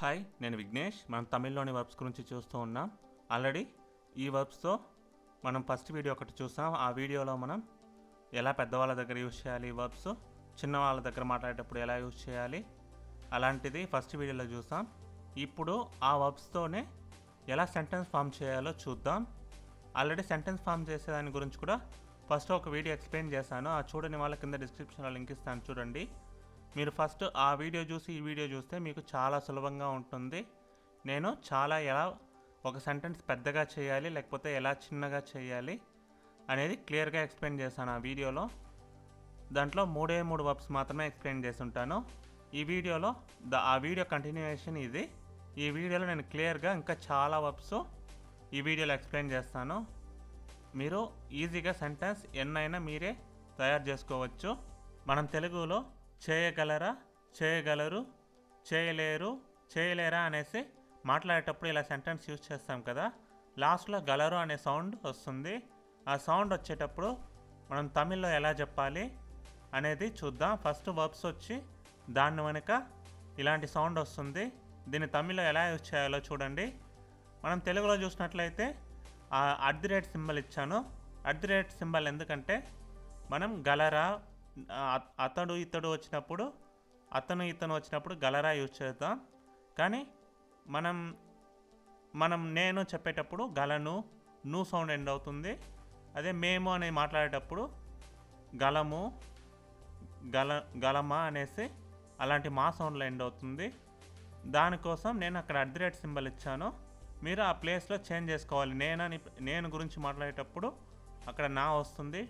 Hi నేను విఘ్నేష్. మనం తమిళ్ళోని verbs గురించి చూస్తూ ఉన్నాం. ఆల్రెడీ ఈ వర్బ్స్తో మనం ఫస్ట్ వీడియో ఒకటి చూసాం. ఆ వీడియోలో మనం ఎలా పెద్దవాళ్ళ దగ్గర యూజ్ చేయాలి ఈ వర్బ్స్ చిన్నవాళ్ళ దగ్గర మాట్లాడేటప్పుడు ఎలా యూజ్ చేయాలి? అలాంటిది ఫస్ట్ వీడియోలో చూసాం. ఇప్పుడు ఆ వర్బ్స్తోనే ఎలా సెంటెన్స్ ఫామ్ చేయాలో చూద్దాం. ఆల్రెడీ సెంటెన్స్ ఫామ్ చేసే దాని గురించి కూడా ఫస్ట్ ఒక వీడియో ఎక్స్ప్లెయిన్ చేశాను. ఆ చూడని వాళ్ళ కింద డిస్క్రిప్షన్లో లింక్ ఇస్తాను చూడండి. మీరు ఫస్ట్ ఆ వీడియో చూసి ఈ వీడియో చూస్తే మీకు చాలా సులభంగా ఉంటుంది. నేను చాలా ఎలా ఒక సెంటెన్స్ పెద్దగా చేయాలి లేకపోతే ఎలా చిన్నగా చేయాలి అనేది క్లియర్గా ఎక్స్ప్లెయిన్ చేశాను ఆ వీడియోలో. దాంట్లో మూడే మూడు వర్బ్స్ మాత్రమే ఎక్స్ప్లెయిన్ చేసి ఉంటాను ఈ వీడియోలో ద ఆ వీడియో కంటిన్యూయేషన్ ఇది. ఈ వీడియోలో నేను క్లియర్గా ఇంకా చాలా వర్బ్స్ ఈ వీడియోలో ఎక్స్ప్లెయిన్ చేస్తాను. మీరు ఈజీగా సెంటెన్స్ ఎన్నైనా మీరే తయారు చేసుకోవచ్చు. మనం తెలుగులో చేయగలరా? చేయగలరు? చేయలేరు? చేయలేరా? అనేసి మాట్లాడేటప్పుడు ఇలా సెంటెన్స్ యూజ్ చేస్తాం కదా. లాస్ట్లో గలరు అనే సౌండ్ వస్తుంది. ఆ సౌండ్ వచ్చేటప్పుడు మనం తమిళ్ళో ఎలా చెప్పాలి అనేది చూద్దాం. ఫస్ట్ వర్బ్స్ వచ్చి దాని వెనుక ఇలాంటి సౌండ్ వస్తుంది. దీన్ని తమిళ్ళో ఎలా యూజ్ చేయాలో చూడండి. మనం తెలుగులో చూసినట్లయితే అట్ ది రేట్ సింబల్ ఇచ్చాను. అట్ ది రేట్ సింబల్ ఎందుకంటే మనం గలరా అతడు ఇతడు వచ్చినప్పుడు అతను ఇతను వచ్చినప్పుడు గలరా యూజ్ చేద్దాం. కానీ మనం మనం నేను చెప్పేటప్పుడు గలను ను సౌండ్ ఎండ్ అవుతుంది. అదే మేము అని మాట్లాడేటప్పుడు గలము గల గలమా అనేసి అలాంటి మా సౌండ్లో ఎండ్ అవుతుంది. దానికోసం నేను అక్కడ అట్ ది రేట్ సింబల్ ఇచ్చాను. మీరు ఆ ప్లేస్లో చేంజ్ చేసుకోవాలి. నేనని నేను గురించి మాట్లాడేటప్పుడు అక్కడ నా వస్తుంది.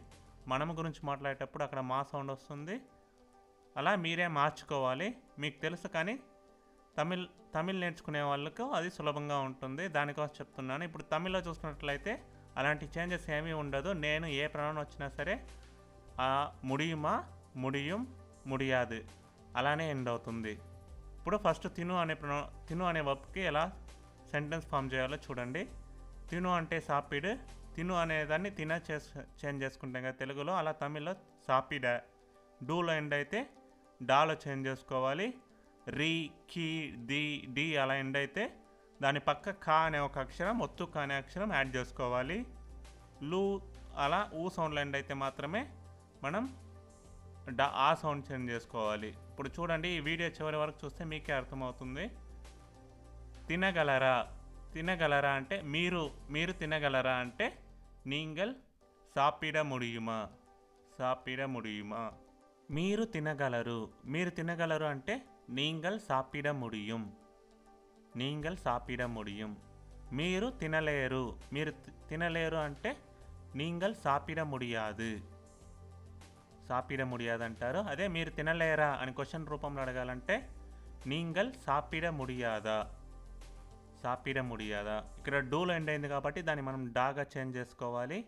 మనం గురించి మాట్లాడేటప్పుడు అక్కడ మా సౌండ్ వస్తుంది. అలా మీరే మార్చుకోవాలి. మీకు తెలుసు కానీ తమిళ్ తమిళ్ నేర్చుకునే వాళ్ళకు అది సులభంగా ఉంటుంది. దానికోసం చెప్తున్నాను. ఇప్పుడు తమిళ్ళో చూసుకున్నట్లయితే అలాంటి చేంజెస్ ఏమీ ఉండదు. నేను ఏ ప్రాణం వచ్చినా సరే ఆ ముడియుమా ముడియం ముడియాదు. అలానే ఎండ్ అవుతుంది. ఇప్పుడు ఫస్ట్ తిను అనే ప్రొనౌ తిను అనే వర్బ్కి ఎలా సెంటెన్స్ ఫామ్ చేయాలో చూడండి. తిను అంటే సాపిడు తిను అనేదాన్ని తిన చేస్ చేంజ్ చేసుకుంటాం కదా తెలుగులో. అలా తమిళ్ళో సాపిడ డూలో ఎండ్ అయితే డాలో చేంజ్ చేసుకోవాలి. రీ కీ ది డి అలా ఎండ్ అయితే దాని పక్క కా అనే ఒక అక్షరం ఒత్తు కా అనే అక్షరం యాడ్ చేసుకోవాలి. లూ అలా ఊ సౌండ్లో ఎండ్ అయితే మాత్రమే మనం డా ఆ సౌండ్ చేంజ్ చేసుకోవాలి. ఇప్పుడు చూడండి ఈ వీడియో చివరి వరకు చూస్తే మీకే అర్థమవుతుంది. తినగలరా? తినగలరా అంటే మీరు మీరు తినగలరా అంటే நீங்கள் சாப்பிட முடியுமா? சாப்பிட முடியுமா? మీరు తినగలరు మీరు తినగలరు అంటే நீங்கள் சாப்பிட முடியும். நீங்கள் சாப்பிட முடியும். మీరు తినలేరు మీరు తినలేరు అంటే நீங்கள் சாப்பிட முடியாது. சாப்பிட முடியாது అంటారు. అదే మీరు తినలేరా? అని క్వశ్చన్ రూపంలో అడగాలంటే நீங்கள் சாப்பிட முடியாదా సాపిడ ముడియాదా? ఇక్కడ డూలో ఎండ్ అయింది కాబట్టి దాన్ని మనం డాగా చేంజ్ చేసుకోవాలి.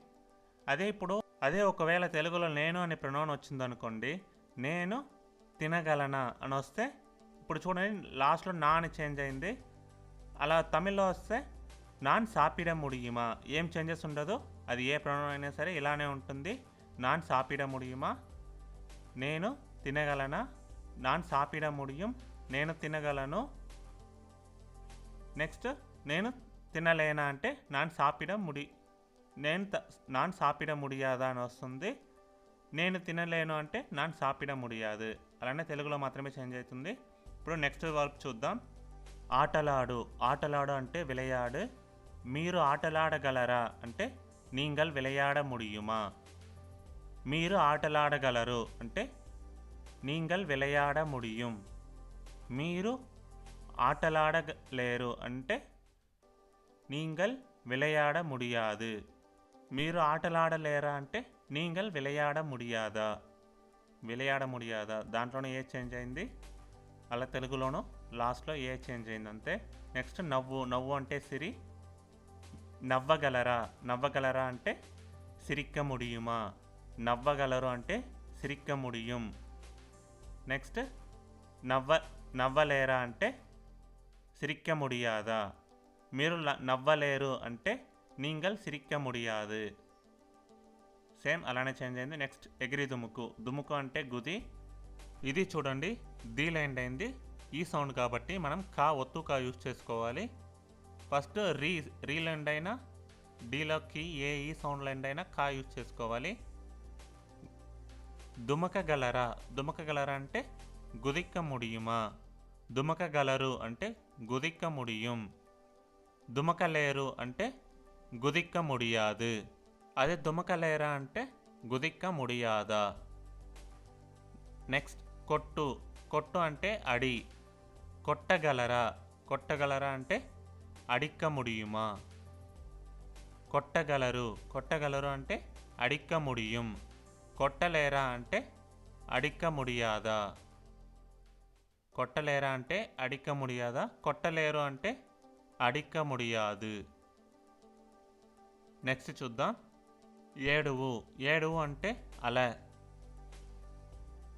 అదే ఇప్పుడు అదే ఒకవేళ తెలుగులో నేను అనే ప్రణోన్ వచ్చిందనుకోండి నేను తినగలనా అని వస్తే ఇప్పుడు చూడండి లాస్ట్లో నా అని చేంజ్ అయింది. అలా తమిళ్ళో వస్తే నాన్ సాపిడ ముడియుమా? ఏం చేంజెస్ ఉండదు. అది ఏ ప్రణోన్ అయినా సరే ఇలానే ఉంటుంది. నాన్ సాపిడ ముడియుమా? నేను తినగలనా? నాన్ సాపిడ ముడియం నేను తినగలను. నెక్స్ట్ నేను తినలేనా అంటే నాన్ సాపిడ ముడి. నేను నాన్ సాపిడ ముడియాదా అని వస్తుంది. నేను తినలేను అంటే నాన్ సాపిడ ముడియాదు. అలానే తెలుగులో మాత్రమే చేంజ్ అవుతుంది. ఇప్పుడు నెక్స్ట్ వర్క్ చూద్దాం. ఆటలాడు. ఆటలాడు అంటే విలయాడు. మీరు ఆటలాడగలరా అంటే నీంగల్ విలయాడ ముడియుమా. మీరు ఆటలాడగలరు అంటే నీంగల్ విలయాడ ముడియం. మీరు ఆటలాడలేరు అంటే నీంగల్ విలయాడ ముడియాదు. మీరు ఆటలాడలేరా అంటే నీంగల్ విలయాడ ముడియాదా? విలయాడ ముడియాదా? దాంట్లోనే ఏ చేంజ్ అయింది? అలా తెలుగులోనూ లాస్ట్లో ఏ చేంజ్ అయింది అంతే. నెక్స్ట్ నవ్వు. నవ్వు అంటే సిరి. నవ్వగలరా? నవ్వగలరా అంటే సిరిక్క ముడియుమా? నవ్వగలరు అంటే సిరిక్క ముడియం. నెక్స్ట్ నవ్వ నవ్వలేరా అంటే సిరిక్క ముడియాదా మీరు ల- నవ్వలేరు అంటే నీంగల్ సిరిక్క ముడియాదు సేమ్ అలానే చేంజ్ అయింది. నెక్స్ట్ ఎగిరి దుముకు. దుముకు అంటే గుది. ఇది చూడండి ది లైండ్ అయింది. ఈ సౌండ్ కాబట్టి మనం కా ఒత్తు కా యూజ్ చేసుకోవాలి. ఫస్ట్ రీ రీ లెండ్ అయినా డీలోకి ఏ ఈ సౌండ్ లెండ్ అయినా కా యూజ్ చేసుకోవాలి. దుమకగలరా దుమకగలరా అంటే గుదిక్క ముడియుమా దుమకగలరు అంటే குதிக்க முடியும் துமக்கலேரு అంటే குதிக்க முடியாது అదే దుమకలేరా అంటే గుదిక్క ముడియాదా నెక్స్ట్ కొట్టు. కొట్టు అంటే అడి. కొట్టగలరా? కొట్టగలరా అంటే అడిక్క ముడియుమా కొట్టగలరు. కొట్టగలరు అంటే అడిక్క ముడియం కొట్టలేరా అంటే అడిక్క ముడియాదా కొట్టలేరా అంటే అడిక్క ముడియాదా? కొట్టలేరు అంటే అడిక్క ముడియాదు. నెక్స్ట్ చూద్దాం. ఏడువు. ఏడువు అంటే అల.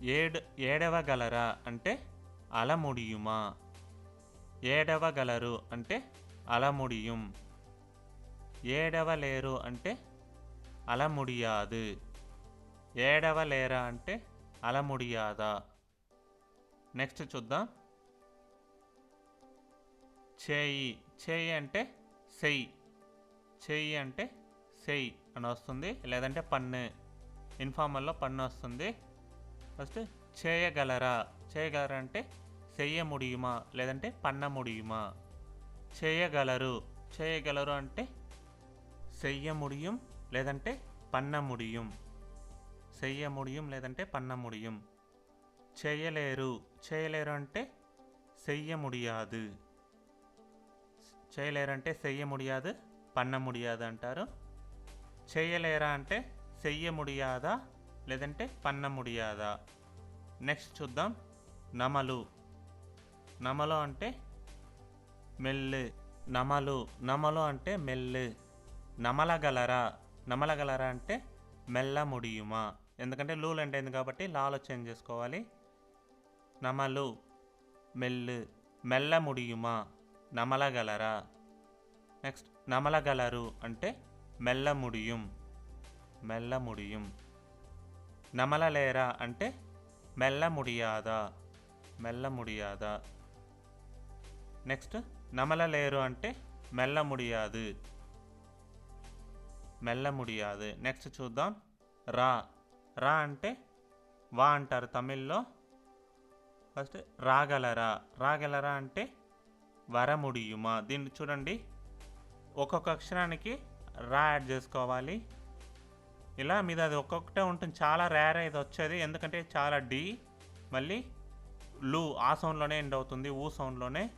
ఏడు ఏడవగలరా అంటే అలముడియుమా ఏడవగలరు అంటే అలముడియం ఏడవలేరు అంటే అలముడియాదు ఏడవలేరా అంటే అలముడియాదా నెక్స్ట్ చూద్దాం. చేయి చేయి అంటే సెయ్యి చేయి అంటే సెయ్యి అని వస్తుంది. లేదంటే పన్ను. ఇన్ఫార్మల్లో పన్ను వస్తుంది. ఫస్ట్ చేయగలరా? చేయగలరా అంటే చెయ్య ముడియుమా లేదంటే పన్న ముడియుమా చేయగలరు. చేయగలరు అంటే చెయ్య ముడియం లేదంటే పన్న ముడియం చెయ్య ముడియం లేదంటే పన్న ముడియం చేయలేరు. చేయలేరు అంటే చెయ్య ముడియాదు చేయలేరంటే చెయ్య ముడియాదు పన్న ముడియాదు అంటారు చేయలేరా అంటే చెయ్య ముడియాదా లేదంటే పన్న ముడియాదా నెక్స్ట్ చూద్దాం. నమలు. నమలు అంటే మెల్లు. నమలు. నమలు అంటే మెల్లు. నమలగలరా? నమలగలరా అంటే మెల్ల ముడియుమా ఎందుకంటే లూలు అంటే కాబట్టి లాలో చేంజ్ చేసుకోవాలి. నమలు మెల్లు మెల్ల ముడియుమా నమలగలరా? నెక్స్ట్ నమలగలరు అంటే మెల్ల ముడియం మెల్ల ముడియం నమలలేరా అంటే మెల్ల ముడియాదా మెల్ల ముడియాదా నెక్స్ట్ నమలలేరు అంటే మెల్ల ముడియాదు మెల్ల ముడియాదు నెక్స్ట్ చూద్దాం. రా. రా అంటే వా అంటారు తమిళ్ళో. ఫస్ట్ రాగలరా? రాగలరా అంటే వరముడియుమా. దీన్ని చూడండి. ఒక్కొక్క అక్షరానికి రా యాడ్ చేసుకోవాలి. ఇలా మీద అది ఒక్కొక్కటే ఉంటుంది. చాలా రేర్ ఇది వచ్చేది. ఎందుకంటే చాలా డి మళ్ళీ లు ఆ సౌండ్లోనే ఎండ్ అవుతుంది. ఊ సౌండ్లోనే.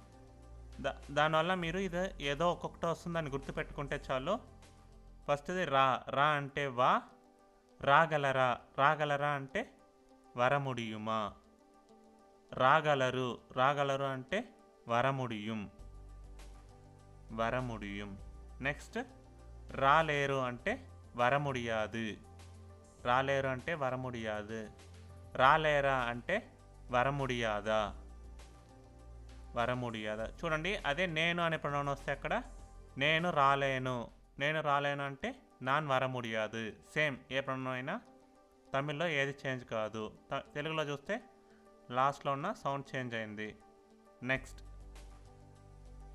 దా దానివల్ల మీరు ఇది ఏదో ఒక్కొక్కటి వస్తుందని గుర్తుపెట్టుకుంటే చాలు. ఫస్ట్ది రా. రా అంటే వా. రాగలరా? రాగలరా అంటే వరముడియుమా. రాగలరు. రాగలరు అంటే వరముడియం. వరముడియం. నెక్స్ట్ రాలేరు అంటే వరముడియాదు. రాలేరు అంటే వరముడియాదు. రాలేరా అంటే వరముడియాదా. వరముడియాదా. చూడండి అదే నేను అనే ప్రొనౌన్ వస్తే అక్కడ నేను రాలేను. నేను రాలేను అంటే నాన్ వరముడియాదు. సేమ్ ఏ ప్రొనౌన్ అయినా తమిళ్ళో ఏది చేంజ్ కాదు. త- తెలుగులో చూస్తే లాస్ట్లో ఉన్న సౌండ్ చేంజ్ అయింది. నెక్స్ట్.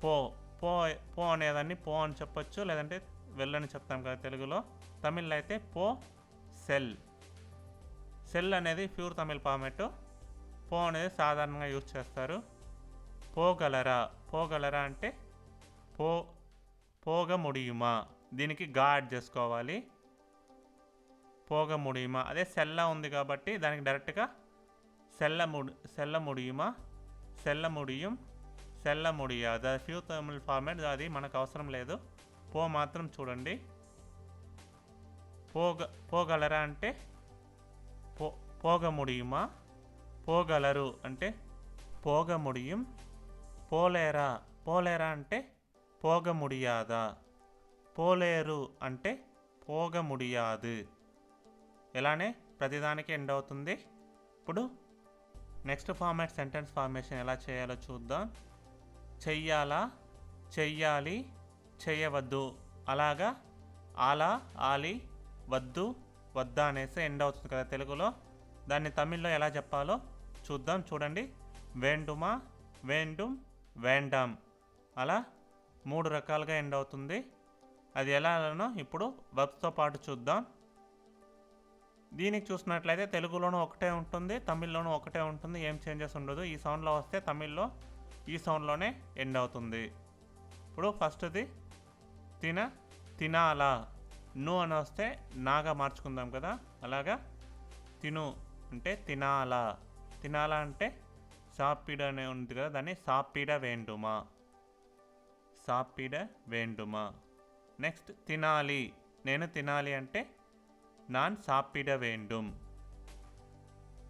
పో పో పో అనేదాన్ని పో అని చెప్పొచ్చు లేదంటే వెళ్ళని చెప్తాం కదా తెలుగులో. తమిళ్ళో అయితే పో సెల్. సెల్ అనేది ప్యూర్ తమిళ్ ఫార్మెట్. పో అనేది సాధారణంగా యూజ్ చేస్తారు. పోగలరా పోగలరా అంటే పో పోగ ముడియుమా దీనికి గా యాడ్ చేసుకోవాలి. పోగ ముడియుమా అదే సెల్లా ఉంది కాబట్టి దానికి డైరెక్ట్గా సెల్ల ముడి సెల్ల ముడియుమా సెల్ల ముడియం సెల్ల ముడియాదు అది ఫ్యూ తమిళ్ ఫార్మాట్ అది మనకు అవసరం లేదు పో మాత్రం చూడండి పోగ పోగలరా అంటే పో పోగ ముడియుమా పోగలరు అంటే పోగ ముడియం పోలేరా పోలేరా అంటే పోగ ముడియాదా పోలేరు అంటే పోగ ముడియాదు ఇలానే ప్రతిదానికి ఎండ్ అవుతుంది ఇప్పుడు నెక్స్ట్ ఫార్మాట్ సెంటెన్స్ ఫార్మేషన్ ఎలా చేయాలో చూద్దాం. చెయ్యాలా? చెయ్యాలి. చేయవద్దు అలాగా? ఆలా? ఆలి? వద్దు? వద్దా అనేసి ఎండ్ అవుతుంది కదా తెలుగులో. దాన్ని తమిళ్ళో ఎలా చెప్పాలో చూద్దాం. చూడండి. వేండుమా? వేండుం? వేండాం. అలా? మూడు రకాలుగా ఎండ్ అవుతుంది. అది ఎలానో ఇప్పుడు వర్బ్స్తో పాటు చూద్దాం. దీనికి చూసినట్లయితే తెలుగులోనూ ఒకటే ఉంటుంది తమిళ్ళోనూ ఒకటే ఉంటుంది ఏం చేంజెస్ ఉండదు. ఈ సౌండ్లో వస్తే తమిళ్ళో ఈ సౌండ్లోనే ఎండ్ అవుతుంది. ఇప్పుడు ఫస్ట్ది తిన తినాలా ను అని వస్తే నాగా మార్చుకుందాం కదా. అలాగా తిను అంటే తినాలా. తినాలా అంటే సాపిడ అనే ఉంది కదా దాన్ని సాపిడ వేండుమా. సాపిడ వేండుమా. నెక్స్ట్ తినాలి. నేను తినాలి అంటే நான் சாப்பிட வேண்டும்.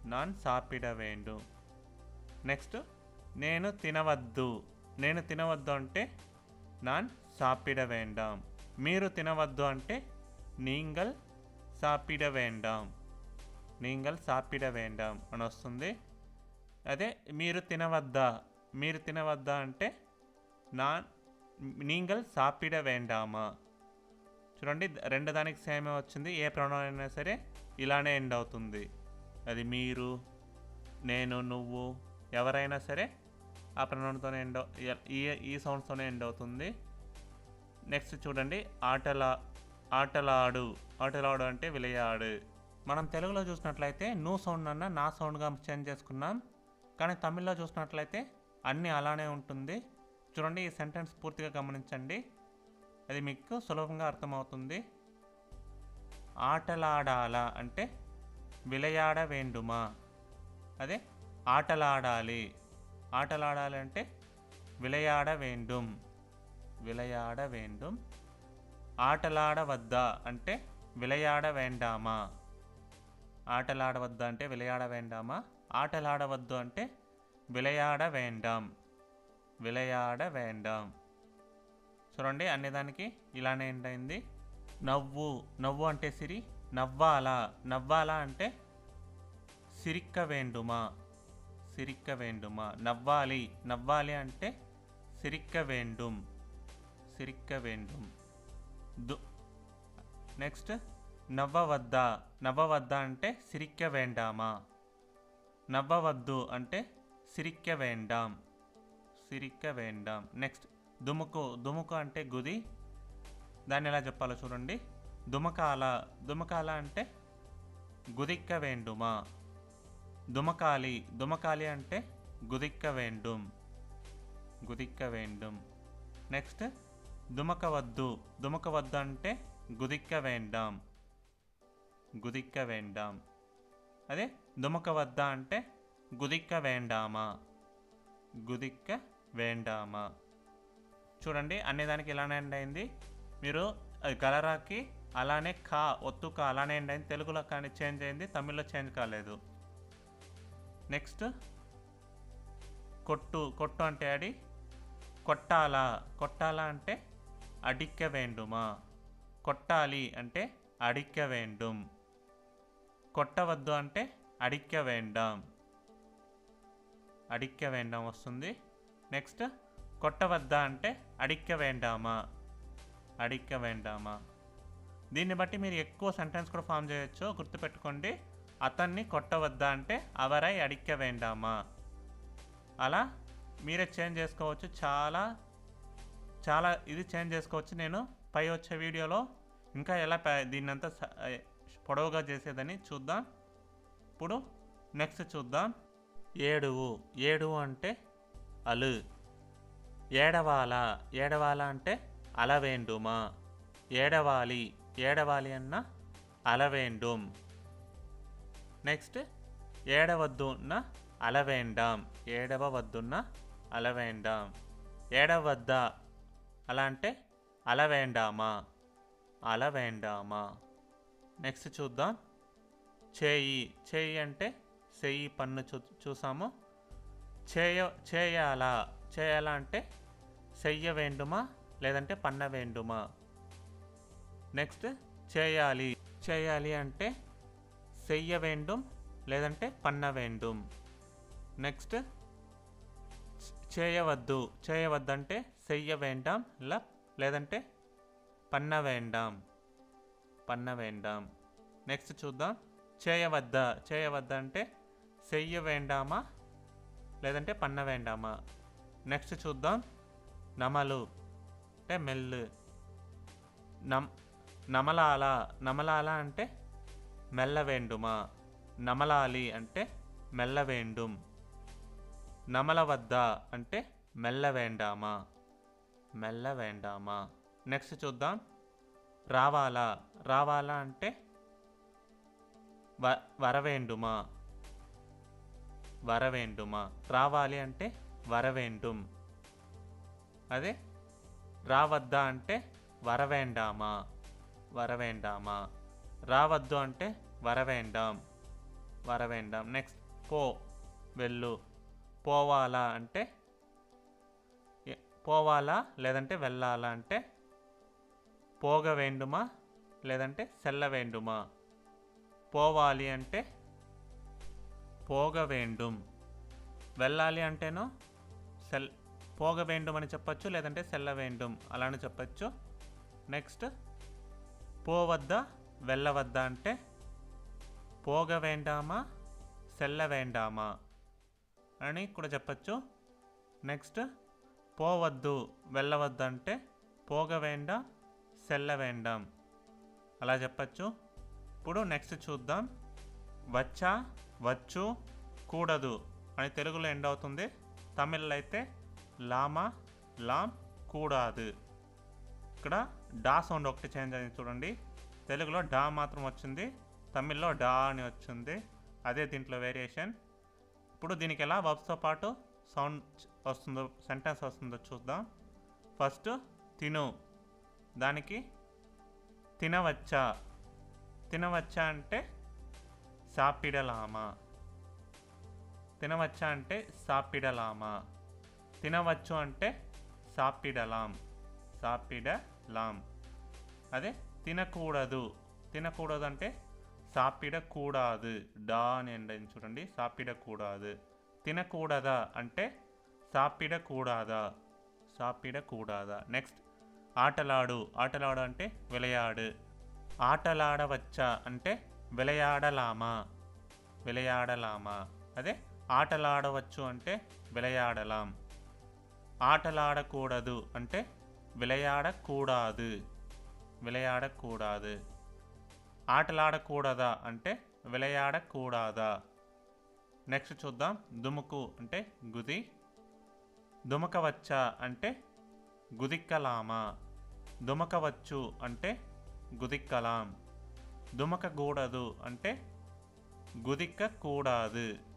நான் సాపిడ వేండు నెక్స్ట్ నేను తినవద్దు. నేను తినవద్దు అంటే నాన్ సాపిడ వేండాం. మీరు తినవద్దు అంటే నీంగల్ సాపిడ వేండాం. నీంగల్ సాపిడ వేండాం అని వస్తుంది. అదే మీరు తినవద్దా. మీరు తినవద్దా అంటే నా నీంగల్ సాపిడ వేండామా? చూడండి రెండు దానికి సేమే వచ్చింది ఏ ప్రణం అయినా సరే ఇలానే ఎండ్ అవుతుంది. అది మీరు నేను నువ్వు ఎవరైనా సరే ఆ ప్రణంతోనే ఎండ్ ఈ ఈ సౌండ్స్తోనే ఎండ్ అవుతుంది. నెక్స్ట్ చూడండి ఆటల ఆటలాడు ఆటలాడు అంటే విలయాడు. మనం తెలుగులో చూసినట్లయితే నూ సౌండ్ అన్న నా సౌండ్గా చేంజ్ చేసుకున్నాం. కానీ తమిళ్ళో చూసినట్లయితే అన్నీ అలానే ఉంటుంది. చూడండి ఈ సెంటెన్స్ పూర్తిగా గమనించండి. అది మీకు సులభంగా అర్థమవుతుంది. ఆటలాడాల అంటే విలయాడ వేండుమా అదే ఆటలాడాలి. ఆటలాడాలి అంటే విలయాడ వేండుం విలయాడ వేండుం ఆటలాడవద్దా అంటే విలయాడ వేండామా ఆటలాడవద్దా అంటే విలయాడ వేండామా ఆటలాడవద్దు అంటే విలయాడ వేండాం విలయాడ వేండాం చూడండి అనేదానికి ఇలానే ఇలానే ఏంటైంది నవ్వు నవ్వు అంటే సిరి నవ్వాలా నవ్వాలా అంటే సిరిక్క వేండుమా సిరిక్క వేండుమా. నవ్వాలి నవ్వాలి అంటే సిరిక్క వేండుం సిరిక్క వేండుం. దు నెక్స్ట్ నవ్వవద్దా నవ్వవద్దా అంటే సిరిక్క వేండామా. నవ్వవద్దు అంటే సిరిక్క వేండాం సిరిక్క వేండాం. నెక్స్ట్ దుముకు దుముకు అంటే గుది. దాన్ని ఎలా చెప్పాలో చూడండి. దుమకాల దుమకాల అంటే గుదిక్క వేండుమా. దుమకాలి దుమకాలి అంటే గుదిక్క వేండుం. గుదిక్క వేండుం. నెక్స్ట్ దుమకవద్దు దుమకవద్దు అంటే గుదిక్క వేండాం. గుదిక్క వేండాం. అదే దుమకవద్ద అంటే గుదిక్క వేండామా. గుదిక్క వేండామా. చూడండి అన్ని దానికి ఇలానే ఎండ్ అయింది మీరు అది గలరాకి అలానే కా ఒత్తు కా అలానే ఎండ్ అయింది తెలుగులో కానీ చేంజ్ అయింది తమిళ్ళో చేంజ్ కాలేదు. నెక్స్ట్ కొట్టు కొట్టు అంటే అడి కొట్టాలా. కొట్టాలా అంటే అడిక్క వేండుమా? కొట్టాలి అంటే అడిక్క వేండుం. కొట్టవద్దు అంటే అడిక్క వేండాం. అడిక్క వేండాం వస్తుంది. నెక్స్ట్ కొట్టవద్దా అంటే అడిక్క వేండామా? అడిక్క వేండామా? దీన్ని బట్టి మీరు ఎక్కువ సెంటెన్స్ కూడా ఫామ్ చేయొచ్చు. గుర్తుపెట్టుకోండి అతన్ని కొట్టవద్దా అంటే అవరై అడిక్క వేండామా? అలా మీరే చేంజ్ చేసుకోవచ్చు. చాలా చాలా ఇది చేంజ్ చేసుకోవచ్చు. నేను పై వచ్చే వీడియోలో ఇంకా ఎలా ప- దీన్నంతా పొడవుగా చేసేదని చూద్దాం. ఇప్పుడు నెక్స్ట్ చూద్దాం. ఏడువు. ఏడువు అంటే అలు. ఏడవాల? ఏడవాల అంటే అలవేండుమా ఏడవాలి. ఏడవాలి అన్న అలవేండుం నెక్స్ట్ ఏడవద్దున్న అలవేండాం ఏడవవద్దున్న అలవేండాం ఏడవద్దా? అలా అంటే అలవేండామా అలవేండామా నెక్స్ట్ చూద్దాం. చేయి. చేయి అంటే చెయ్యి పన్ను చూ చూసాము? చేయ చేయాలా? చేయాలా అంటే చెయ్య వేండుమా లేదంటే పన్న వేండుమా? నెక్స్ట్ చేయాలి. చేయాలి అంటే చెయ్య వేండుం లేదంటే పన్న వేండుం. నెక్స్ట్ చేయవద్దు. చేయవద్దంటే చెయ్య వేండాం లా లేదంటే పన్న వేండాం. పన్న వేండాం. నెక్స్ట్ చూద్దాం. చేయవద్దా? చేయవద్దంటే చెయ్య వేండామా లేదంటే పన్న వేండామా? నెక్స్ట్ చూద్దాం. నమలు. అంటే మెల్లు. నమ్ నమలాల నమలాల అంటే మెల్లవేండుమా? నమలాలి అంటే మెల్లవేండుం. నమల వద్ద అంటే మెల్లవేండామా? మెల్లవేండామా? నెక్స్ట్ చూద్దాం. రావాలా రావాలా అంటే వ వరవేండుమా? వరవేండుమా? రావాలి అంటే వరవేండుం అదే? రావద్దా అంటే వరవేండామా? వరవేండామా? రావద్దు అంటే వరవేండాం. వరవేండాం. నెక్స్ట్ పో. వెళ్ళు. పోవాలా అంటే పోవాలా లేదంటే వెళ్ళాలా అంటే పోగ వేండుమా లేదంటే సెల్ల వేండుమా పోవాలి అంటే పోగ వేండుం వెళ్ళాలి అంటేనో సెల్ పోగ వేండుం అని చెప్పచ్చు లేదంటే సెల్ల వేండుం అలానే చెప్పచ్చు. నెక్స్ట్ పోవద్దా వెళ్ళవద్దా అంటే పోగ వేండామా సెల్ల వేండామా అని కూడా చెప్పచ్చు. నెక్స్ట్ పోవద్దు వెళ్ళవద్దు అంటే పోగ వేండా సెల్ల వేండాం అలా చెప్పచ్చు. ఇప్పుడు నెక్స్ట్ చూద్దాం. వచ్చా వచ్చు కూడదు అని తెలుగులో ఎండ్ అవుతుంది. తమిళ్ళో అయితే లామా లామ్ కూడాదు. ఇక్కడ డా సౌండ్ ఒకటి చేంజ్ అయింది చూడండి. తెలుగులో డా మాత్రం వచ్చింది తమిళ్ళో డా అని వచ్చింది. అదే దీంట్లో వేరియేషన్. ఇప్పుడు దీనికి ఎలా వర్బ్స్తో పాటు సౌండ్ వస్తుందో సెంటెన్స్ వస్తుందో చూద్దాం. ఫస్ట్ తిను. దానికి తినవచ్చా? తినవచ్చా అంటే సాపిడలామా తినవచ్చా అంటే సాపిడలామా. తినవచ్చు అంటే సాపిడలాం. సాపిడలాం. అదే తినకూడదు. తినకూడదు అంటే సాపిడకూడాదు. డా అని ఎండింది చూడండి. సాపిడకూడాదు. తినకూడదా అంటే సాపిడకూడాదా. సాపిడకూడాదా. నెక్స్ట్ ఆటలాడు. ఆటలాడు అంటే విలయాడు. ఆటలాడవచ్చా అంటే విలయాడలామా. విలయాడలామా. అదే ఆటలాడవచ్చు అంటే విలయాడలాం. ఆటలాడకూడదు అంటే విలయాడకూడాదు. విలయాడకూడాదు. ఆటలాడకూడదా అంటే విలయాడకూడాదా. నెక్స్ట్ చూద్దాం. దుముకు అంటే గుది. దుమకవచ్చా అంటే గుదిక్కలామా. దుమకవచ్చు అంటే గుదిక్కలాం. దుమకకూడదు అంటే గుదిక్కకూడాదు.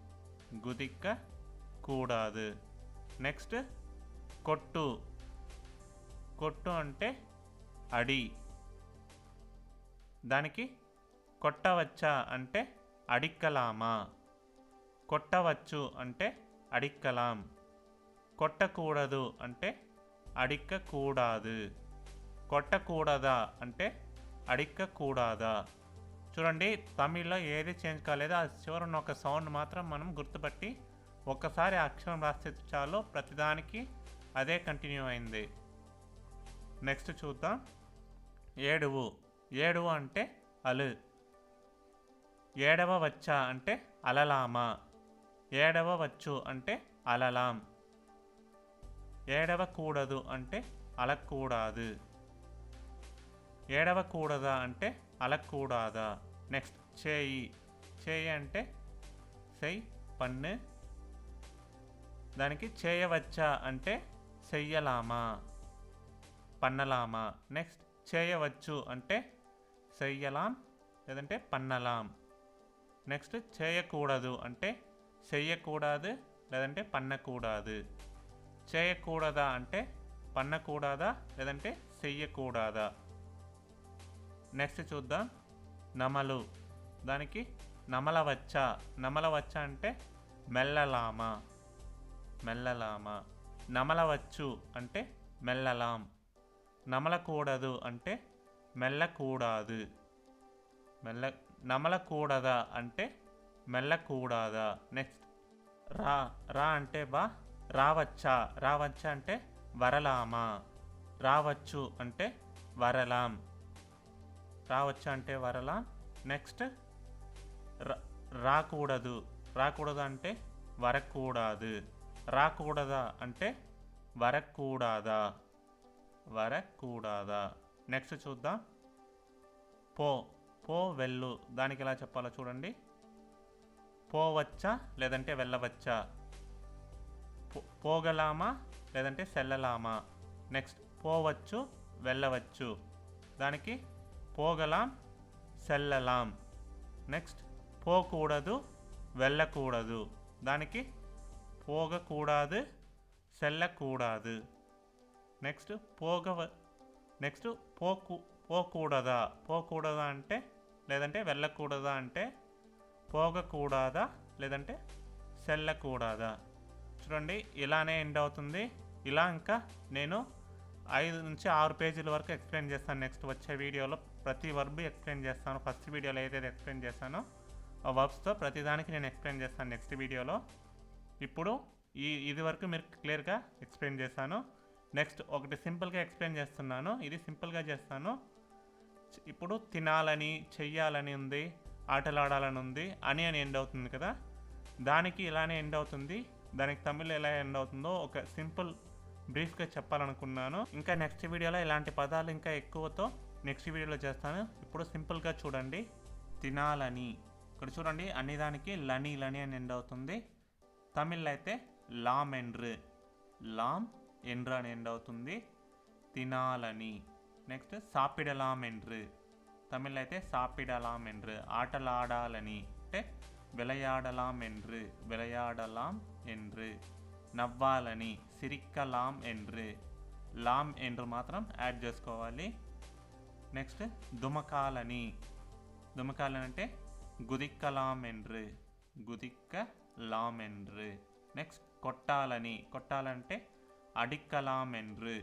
குதிக்க గుదిక్క కూడాదు నెక్స్ట్ కొట్టు కొట్టు అంటే అడి దానికి కొట్టవచ్చా అంటే అడిక్కలామా. కొట్టవచ్చు అంటే అడిక్కలాం. కొట్టకూడదు అంటే అడిక్కకూడాదు. కొట్టకూడదా అంటే అడిక్కకూడదా. చూడండి తమిళ్ళో ఏది చేంజ్ కాలేదో ఆ చివరన ఒక సౌండ్ మాత్రం మనం గుర్తుపట్టి ఒక్కసారి అక్షరం రాస్తే చాలు ప్రతిదానికి అదే కంటిన్యూ అయింది. నెక్స్ట్ చూద్దాం. ఏడువు. ఏడువు అంటే అలు. ఏడవ వచ్చా అంటే అలలామా. ఏడవ వచ్చు అంటే అలలాం. ఏడవ కూడదు అంటే అలకూడాదు. ఏడవ కూడదా అంటే అలకూడాదా. నెక్స్ట్ చేయి చేయి అంటే సెయ్ పన్ను. దానికి చేయవచ్చా అంటే చెయ్యలామా పన్నలామా. నెక్స్ట్ చేయవచ్చు అంటే చెయ్యలాం లేదంటే పన్నలాం. నెక్స్ట్ చేయకూడదు అంటే చెయ్యకూడదు లేదంటే పన్నకూడదు. చేయకూడదా అంటే పన్నకూడదా లేదంటే చెయ్యకూడదా. నెక్స్ట్ చూద్దాం. నమలు. దానికి నమలవచ్చా. నమలవచ్చా అంటే మెల్లలామా. మెల్లలామా. నమలవచ్చు అంటే మెల్లలాం. నమలకూడదు అంటే మెల్లకూడాదు. మెల్ల నమలకూడదా అంటే మెల్లకూడదా. నెక్స్ట్ రా. రా అంటే బా రావచ్చా. రావచ్చా అంటే వరలామా. రావచ్చు అంటే వరలాం. రావచ్చా అంటే వరల? నెక్స్ట్ రాకూడదు. రాకూడదు అంటే వరకూడదు. రాకూడదా అంటే వరకూడదా? వరకూడదా. నెక్స్ట్ చూద్దాం. పో పో వెళ్ళు. దానికి ఎలా చెప్పాలో చూడండి. పోవచ్చా లేదంటే వెళ్ళవచ్చా? పో- పోగలామా లేదంటే సెల్లలామా? నెక్స్ట్ పోవచ్చు వెళ్ళవచ్చు. దానికి పోగలాం సెల్లలాం. నెక్స్ట్ పోకూడదు వెళ్ళకూడదు. దానికి పోగకూడదు సెల్లకూడదు. నెక్స్ట్ పోగ నెక్స్ట్ పోకు పోకూడదా? పోకూడదా అంటే లేదంటే వెళ్ళకూడదా అంటే పోగకూడదా? లేదంటే సెల్లకూడదా? చూడండి ఇలానే ఎండ్ అవుతుంది. ఇలా ఇంకా నేను ఐదు నుంచి ఆరు పేజీల వరకు ఎక్స్ప్లెయిన్ చేస్తాను నెక్స్ట్ వచ్చే వీడియోలో. ప్రతి వర్బ్ ఎక్స్ప్లెయిన్ చేస్తాను. ఫస్ట్ వీడియోలో ఏదైతే ఎక్స్ప్లెయిన్ చేస్తానో ఆ వర్బ్స్తో ప్రతిదానికి నేను ఎక్స్ప్లెయిన్ చేస్తాను నెక్స్ట్ వీడియోలో. ఇప్పుడు ఈ ఇది వరకు మీరు క్లియర్గా ఎక్స్ప్లెయిన్ చేశాను. నెక్స్ట్ ఒకటి సింపుల్గా ఎక్స్ప్లెయిన్ చేస్తున్నాను. ఇది సింపుల్గా చేస్తాను. ఇప్పుడు తినాలని చెయ్యాలని ఉంది ఆటలాడాలని ఉంది అని అని ఎండ్ అవుతుంది కదా. దానికి ఇలానే ఎండ్ అవుతుంది. దానికి తమిళ్ ఎలా ఎండ్ అవుతుందో ఒక సింపుల్ బ్రీఫ్గా చెప్పాలనుకున్నాను. ఇంకా నెక్స్ట్ వీడియోలో ఇలాంటి పదాలు ఇంకా ఎక్కువతో నెక్స్ట్ వీడియోలో చేస్తాను. ఇప్పుడు సింపుల్గా చూడండి. తినాలని. ఇక్కడ చూడండి అన్ని దానికి లని లని అని ఎండ్ అవుతుంది. తమిళ్ అయితే లామ్ ఎండ్రు. లామ్ ఎండ్ర అని ఎండ్ అవుతుంది. తినాలని. నెక్స్ట్ సాపిడలాం ఎండ్రు. తమిళ్ అయితే సాపిడలాం ఎండ్రు. ఆటలాడాలని. అంటే విలయాడలాం ఎండ్ర. విలయాడలాం ఎండ్ర. నవ్వాలని సిరిక్క లామ్ ఎండ్రు. లామ్ ఎండ్రు మాత్రం యాడ్ చేసుకోవాలి. నెక్స్ట్ దుమకాలని. దుమకాలని అంటే గుదిక్క లామ్ ఎండ్రు. గుదిక్క లామ్ ఎండ్రు. నెక్స్ట్ కొట్టాలని. కొట్టాలంటే అడిక్కలాం ఎండ్రు.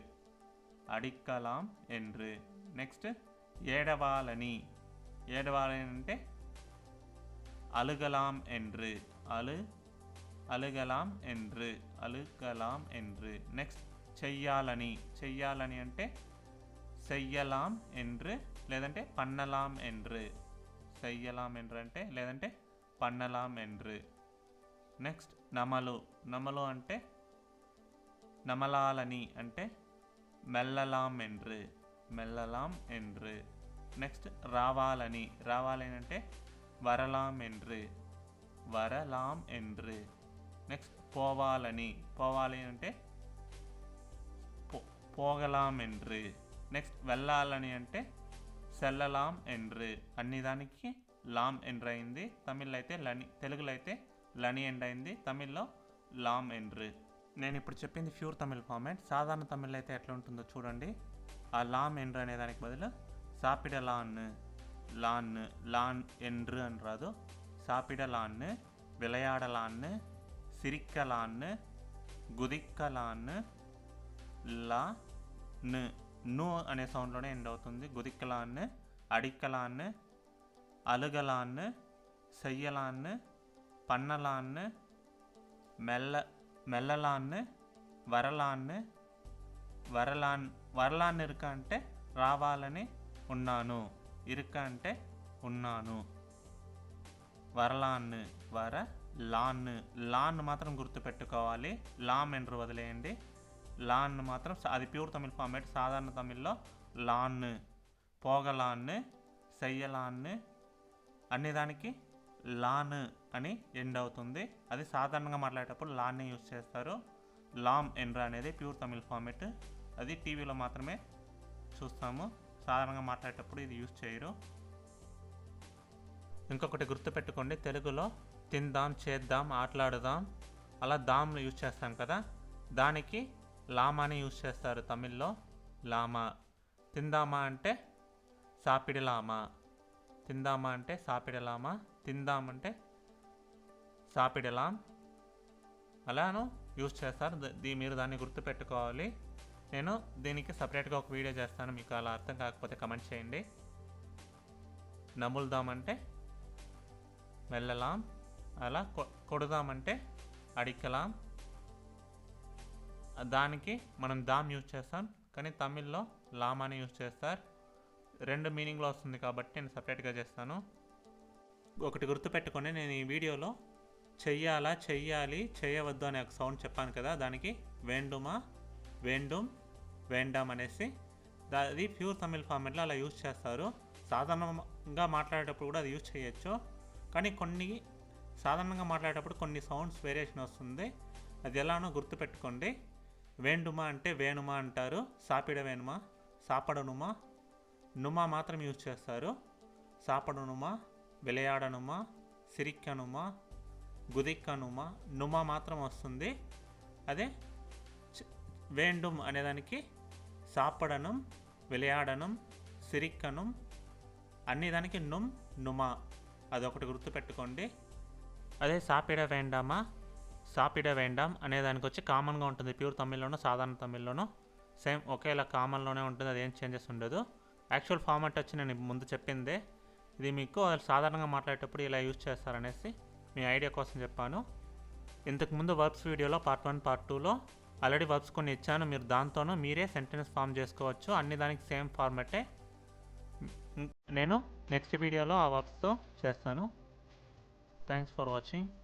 అడిక్కలాం ఎండ్రు. నెక్స్ట్ ఏడవాలని. ఏడవాలని అంటే అలుగలాం ఎండ్రు. అలు అలుగలాం ఎండ్రు అలుగలాం ఎండ్రు నెక్స్ట్ చెయ్యాలని చెయ్యాలని అంటే చెయ్యలాం ఎండ్రు లేదంటే పన్నలాం ఎండ్రు చెయ్యలాం ఎండ్రు అంటే లేదంటే పన్నలాం ఎండ్రు నెక్స్ట్ నమలు నమలు అంటే నమలాలని అంటే మెల్లలాం ఎండ్రు మెల్లలాం ఎండ్రు నెక్స్ట్ రావాలని రావాలని అంటే வரலாம் என்று வரலாம் என்று నెక్స్ట్ పోవాలని. పోవాలి అంటే పో పోగలాం ఎండ్రు. నెక్స్ట్ వెళ్ళాలని అంటే సెల్లలాం ఎండ్రు. అన్ని దానికి లామ్ ఎండ్ర అయింది తమిళ్ అయితే లని తెలుగులో అయితే లని ఎండ్ అయింది తమిళ్ళో లామ్ ఎండ్రు. నేను ఇప్పుడు చెప్పింది ప్యూర్ తమిళ్ ఫార్మెంట్ సాధారణ తమిళ్ అయితే ఎట్లా ఉంటుందో చూడండి. ఆ లామ్ ఎండ్ర అనే దానికి బదులు సాపిడ లాన్ లాన్ లాన్ ఎండ్రు అని రాదు. சாப்பிடலான்னு விளையாடலான்னு సిరిక్కలాన్ గుదిక్కలాన్ లా ను ను అనే సౌండ్లోనే ఎండ్ అవుతుంది గుదిక్కలాన్ అడిక్కలాన్ అలుగలాన్ చెయ్యలాన్ పన్నలాన్ మెల్ల మెల్లలాన్ వరలాన్ వరలాన్ వరలాన్ ఇరుక అంటే రావాలని ఉన్నాను ఇరుక అంటే ఉన్నాను వరలాన్ వర లాన్ లాన్ మాత్రం గుర్తుపెట్టుకోవాలి. లామ్ ఎండ్రు వదిలేయండి. లాన్ మాత్రం అది ప్యూర్ తమిళ్ ఫార్మేట్. సాధారణ తమిళ్ళో లాన్ పోగలాన్ చెయ్యలాన్ అన్ని దానికి లాన్ అని ఎండ్ అవుతుంది. అది సాధారణంగా మాట్లాడేటప్పుడు లాన్ని యూజ్ చేస్తారు. లామ్ ఎండ్ర అనేది ప్యూర్ తమిళ్ ఫార్మేట్. అది టీవీలో మాత్రమే చూస్తాము. సాధారణంగా మాట్లాడేటప్పుడు ఇది యూజ్ చేయరు. ఇంకొకటి గుర్తుపెట్టుకోండి. తెలుగులో తిందాం చేద్దాం ఆటలాడుదాం. అలా దామ్ యూజ్ చేస్తాం కదా. దానికి లామాని యూజ్ చేస్తారు తమిళ్ళో. లామా. తిందామా అంటే సాపిడిలామా తిందామా అంటే సాపిడలామా తిందాం అంటే సాపిడలాం అలాను యూజ్ చేస్తారు. దీ మీరు దాన్ని గుర్తుపెట్టుకోవాలి. నేను దీనికి సపరేట్గా ఒక వీడియో చేస్తాను. మీకు అలా అర్థం కాకపోతే కమెంట్ చేయండి. నములుదామంటే వెళ్ళలాం అలా కొ అడికలాం. దానికి మనం దామ్ యూజ్ చేస్తాం కానీ తమిళ్ళో లామ్ అని యూజ్ చేస్తారు. రెండు మీనింగ్లో వస్తుంది కాబట్టి నేను సపరేట్గా చేస్తాను. ఒకటి గుర్తుపెట్టుకొని నేను ఈ వీడియోలో చెయ్యాలా చెయ్యాలి చేయవద్దు అనే ఒక సౌండ్ చెప్పాను కదా దానికి వేండుమా వేండుమ్ వేండాం అనేసి. అది ప్యూర్ తమిళ్ ఫార్మెట్లో అలా యూజ్ చేస్తారు. సాధారణంగా మాట్లాడేటప్పుడు కూడా అది యూజ్ చేయొచ్చు. కానీ కొన్ని సాధారణంగా మాట్లాడేటప్పుడు కొన్ని సౌండ్స్ వేరియేషన్ వస్తుంది. అది ఎలానో గుర్తుపెట్టుకోండి. వేండుమా అంటే వేణుమా అంటారు. సాపిడ వేణుమా సాపడనుమా నుమా మాత్రం యూజ్ చేస్తారు. సాపడనుమా విలయాడనుమా సిరిక్కనుమా గుదిక్కనుమా నుమా మాత్రం వస్తుంది. అదే వేండుమ్ అనేదానికి సాపడనం విలయాడనం సిరిక్కనం అన్ని దానికి నుమ్ నుమా అదొకటి గుర్తుపెట్టుకోండి. అదే సాపిడ వేండామా? సాపిడ వేండాం అనే దానికి వచ్చి కామన్గా ఉంటుంది. ప్యూర్ తమిళ్ళోనూ సాధారణ తమిళ్ళోనూ. సేమ్ ఒకేలా కామన్లోనే ఉంటుంది. అదేం చేంజెస్ ఉండదు. యాక్చువల్ ఫార్మాట్ వచ్చి నేను ముందు చెప్పిందే. ఇది మీకు సాధారణంగా మాట్లాడేటప్పుడు ఇలా యూజ్ చేస్తారనేసి మీ ఐడియా కోసం చెప్పాను. ఇంతకుముందు వర్బ్స్ వీడియోలో పార్ట్ వన్ పార్ట్ టూలో ఆల్రెడీ వర్బ్స్ కొన్ని ఇచ్చాను. మీరు దాంతోనూ మీరే సెంటెన్స్ ఫామ్ చేసుకోవచ్చు. అన్ని దానికి సేమ్ ఫార్మాటే. నేను నెక్స్ట్ వీడియోలో ఆ వర్బ్స్తో చేస్తాను. thanks for watching.